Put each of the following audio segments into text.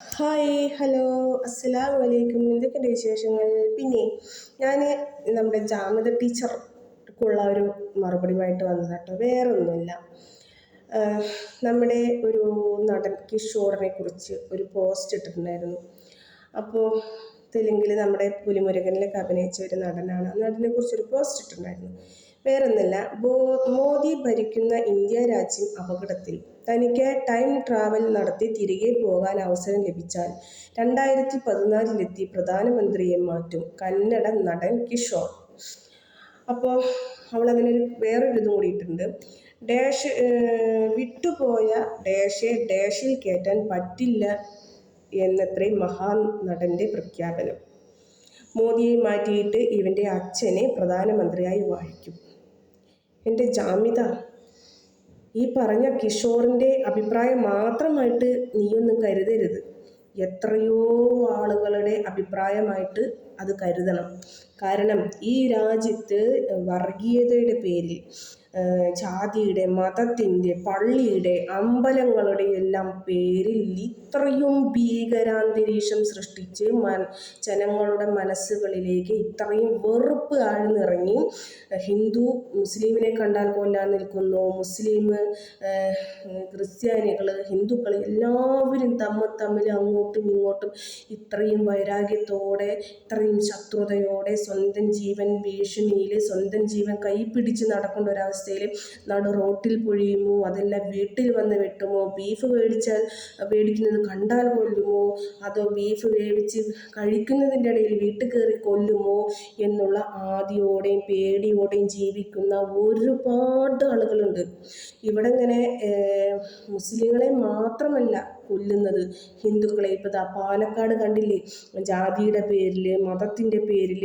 Hi hello അസ്സലാം വലൈക്കും എന്തൊക്കെയുണ്ട് വിശേഷങ്ങൾ? പിന്നെ ഞാൻ നമ്മുടെ ജാമിത ടീച്ചർക്കുള്ള ഒരു മറുപടിയുമായിട്ട് വന്നത് കേട്ടോ വേറെ ഒന്നുമില്ല നമ്മുടെ ഒരു നടൻ കിഷോറിനെ കുറിച്ച് ഒരു പോസ്റ്റ് ഇട്ടിട്ടുണ്ടായിരുന്നു. അപ്പോൾ തെലുങ്കിൽ നമ്മുടെ പുലിമുരുകനിലൊക്കെ അഭിനയിച്ച ഒരു നടനാണ്. ആ നടനെ കുറിച്ചൊരു പോസ്റ്റ് ഇട്ടിട്ടുണ്ടായിരുന്നു. വേറൊന്നുമില്ല ബോ മോദി ഭരിക്കുന്ന ഇന്ത്യ രാജ്യം അപകടത്തിൽ. തനിക്ക് ടൈം ട്രാവൽ നടത്തി തിരികെ പോകാൻ അവസരം ലഭിച്ചാൽ രണ്ടായിരത്തി പതിനാലിലെത്തി പ്രധാനമന്ത്രിയെ മാറ്റും. കന്നഡ നടൻ കിഷോർ. അപ്പോൾ അവളതിനൊരു വേറൊരു ഇതും കൂടിയിട്ടുണ്ട്. ഡാഷ് വിട്ടുപോയ ഡാഷെ ഡാഷിൽ കയറ്റാൻ പറ്റില്ല എന്നത്രയും മഹാനടന്റെ പ്രഖ്യാപനം. മോദിയെ മാറ്റിയിട്ട് ഇവന്റെ അച്ഛനെ പ്രധാനമന്ത്രിയായി വാഴിക്കും. എന്റെ ജാമ്യത. ഈ പറഞ്ഞ കിഷോറിന്റെ അഭിപ്രായം മാത്രമായിട്ട് നീയൊന്നും കരുതരുത്. എത്രയോ ആളുകളുടെ അഭിപ്രായമായിട്ട് അത് കരുതണം. കാരണം ഈ രാജ്യത്ത് വർഗീയതയുടെ പേരിൽ ജാതിയുടെ മതത്തിന്റെ പള്ളിയുടെ അമ്പലങ്ങളുടെ എല്ലാം പേരിൽ ഇത്രയും ഭീകരാന്തരീക്ഷം സൃഷ്ടിച്ച് മൻ ജനങ്ങളുടെ മനസ്സുകളിലേക്ക് ഇത്രയും വെറുപ്പ് ആഴ്ന്നിറങ്ങി. ഹിന്ദു മുസ്ലിമിനെ കണ്ടാൽ കൊല്ലാൻ നിൽക്കുന്നു. മുസ്ലിം ക്രിസ്ത്യാനികൾ ഹിന്ദുക്കൾ എല്ലാവരും തമ്മിൽ തമ്മിൽ അങ്ങോട്ടും ഇങ്ങോട്ടും ഇത്രയും വൈരാഗ്യത്തോടെ ഇത്രയും ശത്രുതയോടെ സ്വന്തം ജീവൻ ഭീഷണിയിൽ സ്വന്തം ജീവൻ കൈപ്പിടിച്ച് നടക്കേണ്ട ഒരവസ്ഥയിൽ നടു റോട്ടിൽ പൊഴിയുമോ? അതെല്ലാം വീട്ടിൽ വന്ന് വെട്ടുമോ? ബീഫ് മേടിച്ചാൽ മേടിക്കുന്നത് കണ്ടാൽ കൊല്ലുമോ? അതോ ബീഫ് വേവിച്ച് കഴിക്കുന്നതിന്റെ ഇടയിൽ വീട്ടിൽ കയറി കൊല്ലുമോ? എന്നുള്ള ആദിയോടെയും പേടിയോടെയും ജീവിക്കുന്ന ഒരുപാട് ആളുകളുണ്ട്. ഇവിടെ ഇങ്ങനെ മുസ്ലിങ്ങളെ മാത്രമല്ല കൊല്ലുന്നത്. ഹിന്ദുക്കളെ ഇപ്പോൾ ദാ പാലക്കാട് കണ്ടില്ലേ? ജാതിയുടെ പേരിൽ മതത്തിന്റെ പേരിൽ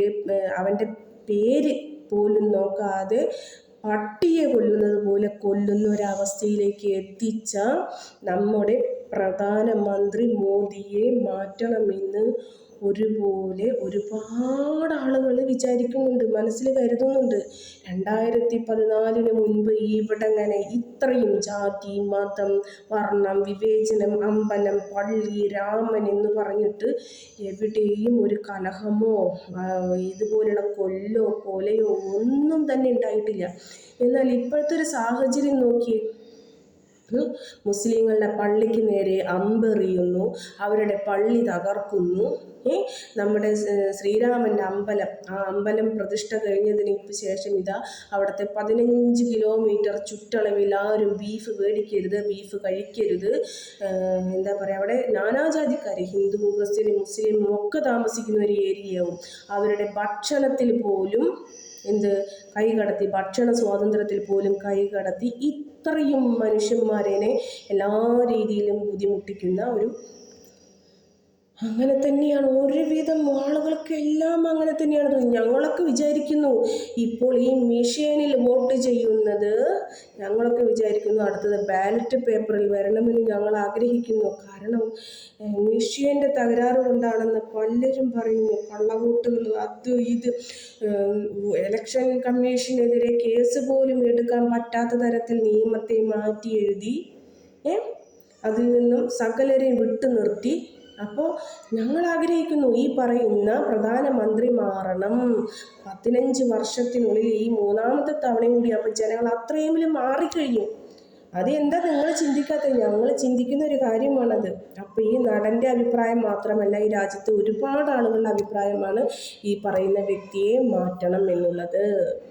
അവന്റെ പേര് പോലും നോക്കാതെ പട്ടിയെ കൊല്ലുന്നത് പോലെ കൊല്ലുന്ന ഒരവസ്ഥയിലേക്ക് എത്തിച്ച നമ്മുടെ പ്രധാനമന്ത്രി മോദിയെ മാറ്റണമെന്ന് ഒരുപോലെ ഒരുപാട് ആളുകൾ വിചാരിക്കുന്നുണ്ട് മനസ്സിൽ കരുതുന്നുണ്ട്. രണ്ടായിരത്തി പതിനാലിന് മുൻപ് ഇവിടെ ഇങ്ങനെ ഇത്രയും ജാതി മതം വർണം വിവേചനം അമ്പലം പള്ളി രാമൻ എന്ന് പറഞ്ഞിട്ട് എവിടെയും ഒരു കലഹമോ ഇതുപോലുള്ള കൊല്ലോ കൊലയോ ഒന്നും തന്നെ ഉണ്ടായിട്ടില്ല. എന്നാൽ ഇപ്പോഴത്തെ ഒരു സാഹചര്യം നോക്കിയേ മുസ്ലിങ്ങളുടെ പള്ളിക്ക് നേരെ അമ്പെറിയുന്നു. അവരുടെ പള്ളി തകർക്കുന്നു. നമ്മുടെ ശ്രീരാമന്റെ അമ്പലം. ആ അമ്പലം പ്രതിഷ്ഠ കഴിഞ്ഞതിന് ശേഷം ഇതാ അവിടുത്തെ പതിനഞ്ച് കിലോമീറ്റർ ചുറ്റളവിൽ ആരും ബീഫ് മേടിക്കരുത് ബീഫ് കഴിക്കരുത്. എന്താ പറയുക അവിടെ നാനാജാതിക്കാർ ഹിന്ദു ക്രിസ്ത്യനും മുസ്ലിം ഒക്കെ താമസിക്കുന്ന ഒരു ഏരിയയാവും. അവരുടെ ഭക്ഷണത്തിൽ പോലും എന്ത് കൈകടത്തി ഭക്ഷണ സ്വാതന്ത്ര്യത്തിൽ പോലും കൈകടത്തി ഇത്രയും മനുഷ്യന്മാരെ എല്ലാ രീതിയിലും ബുദ്ധിമുട്ടിക്കുന്ന ഒരു അങ്ങനെ തന്നെയാണ്. ഒരുവിധം ആളുകൾക്കെല്ലാം അങ്ങനെ തന്നെയാണ് ഞങ്ങളൊക്കെ വിചാരിക്കുന്നു ഇപ്പോൾ ഈ മെഷീനിൽ വോട്ട് ചെയ്യുന്നത് ഞങ്ങളൊക്കെ വിചാരിക്കുന്നു അടുത്തത് ബാലറ്റ് പേപ്പറിൽ വരണമെന്ന് ഞങ്ങൾ ആഗ്രഹിക്കുന്നു. കാരണം മെഷീന്റെ തകരാറ് കൊണ്ടാണെന്ന് പലരും പറയുന്നു. കള്ളവോട്ടുകൾ അത് ഇത് ഇലക്ഷൻ കമ്മീഷനെതിരെ കേസ് പോലും എടുക്കാൻ പറ്റാത്ത തരത്തിൽ നിയമത്തെ മാറ്റി എഴുതി അതിൽ നിന്നും സകലരെയും വിട്ടു നിർത്തി അപ്പോൾ ഞങ്ങൾ ആഗ്രഹിക്കുന്നു ഈ പറയുന്ന പ്രധാനമന്ത്രി മാറണം പതിനഞ്ച് വർഷത്തിനുള്ളിൽ ഈ മൂന്നാമത്തെ തവണയും കൂടി അപ്പോൾ ജനങ്ങൾ അത്രയെങ്കിലും മാറിക്കഴിഞ്ഞു. അതെന്താ നിങ്ങൾ ചിന്തിക്കാത്തത്? ഞങ്ങൾ ചിന്തിക്കുന്ന ഒരു കാര്യമാണത്. അപ്പോൾ ഈ നടന്റെ അഭിപ്രായം മാത്രമല്ല ഈ രാജ്യത്ത് ഒരുപാട് ആളുകളുടെ അഭിപ്രായമാണ് ഈ പറയുന്ന വ്യക്തിയെ മാറ്റണം എന്നുള്ളത്.